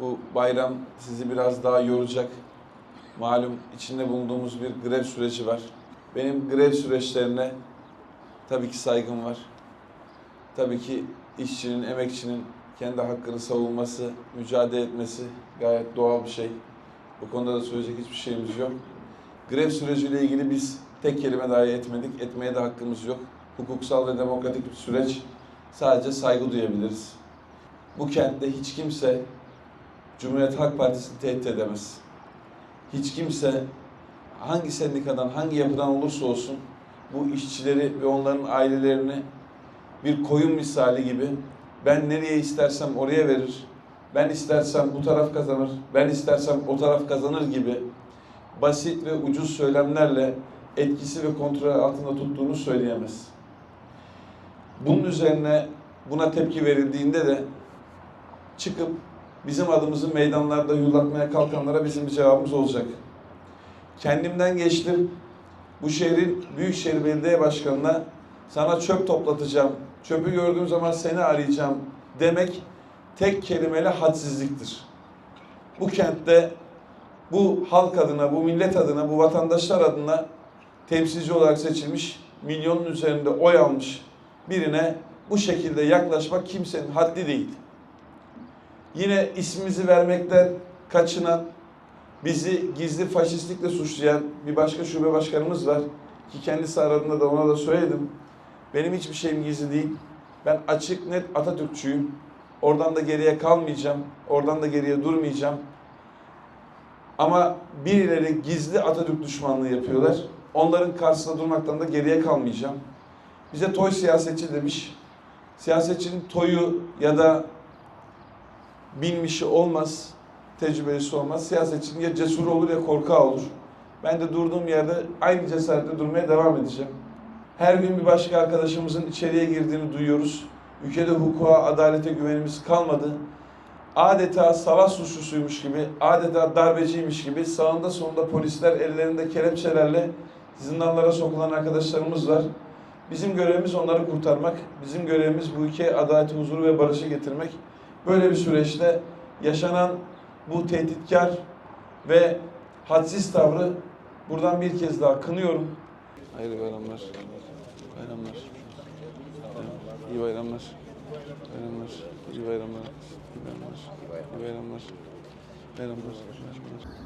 Bu bayram sizi biraz daha yoracak. Malum içinde bulunduğumuz bir grev süreci var. Benim grev süreçlerine tabii ki saygım var. Tabii ki işçinin, emekçinin kendi hakkını savunması, mücadele etmesi gayet doğal bir şey. Bu konuda da söyleyecek hiçbir şeyimiz yok. Grev süreciyle ilgili biz tek kelime dahi etmedik. Etmeye de hakkımız yok. Hukuksal ve demokratik bir süreç. Sadece saygı duyabiliriz. Bu kentte hiç kimse Cumhuriyet Halk Partisi'ni tehdit edemez. Hiç kimse hangi sendikadan, hangi yapıdan olursa olsun bu işçileri ve onların ailelerini bir koyun misali gibi ben nereye istersem oraya verir, ben istersem bu taraf kazanır, ben istersem o taraf kazanır gibi basit ve ucuz söylemlerle etkisi ve kontrol altında tuttuğunu söyleyemez. Bunun üzerine buna tepki verildiğinde de çıkıp bizim adımızı meydanlarda yullatmaya kalkanlara bizim bir cevabımız olacak. Kendimden geçtim. Bu şehrin Büyükşehir Belediye Başkanı'na sana çöp toplatacağım, çöpü gördüğüm zaman seni arayacağım demek tek kelimeyle hadsizliktir. Bu kentte bu halk adına, bu millet adına, bu vatandaşlar adına temsilci olarak seçilmiş, milyonun üzerinde oy almış birine bu şekilde yaklaşmak kimsenin haddi değil. Yine ismimizi vermekten kaçınan, bizi gizli faşistlikle suçlayan bir başka şube başkanımız var. Ki kendisi aradığında da ona da söyledim. Benim hiçbir şeyim gizli değil. Ben açık net Atatürkçüyüm. Oradan da geriye kalmayacağım. Oradan da geriye durmayacağım. Ama birileri gizli Atatürk düşmanlığı yapıyorlar. Onların karşısında durmaktan da geriye kalmayacağım. Bize toy siyasetçi demiş. Siyasetçinin toyu ya da bilmişi olmaz, tecrübesi olmaz. Siyasetçinin ya cesur olur ya korkağı olur. Ben de durduğum yerde aynı cesaretle durmaya devam edeceğim. Her gün bir başka arkadaşımızın içeriye girdiğini duyuyoruz. Ülkede hukuka, adalete güvenimiz kalmadı. Adeta savaş suçlusuymuş gibi, adeta darbeciymiş gibi sağında solunda polisler ellerinde kelepçelerle zindanlara sokulan arkadaşlarımız var. Bizim görevimiz onları kurtarmak. Bizim görevimiz bu ülkeye adaleti, huzuru ve barışı getirmek. Böyle bir süreçte yaşanan bu tehditkar ve hadsiz tavrı buradan bir kez daha kınıyorum. Hayırlı bayramlar. Bayramlar. İyi bayramlar. Bayramlar. İyi bayramlar. İyi bayramlar. İyi bayramlar. Bayramlar. Bayramlar.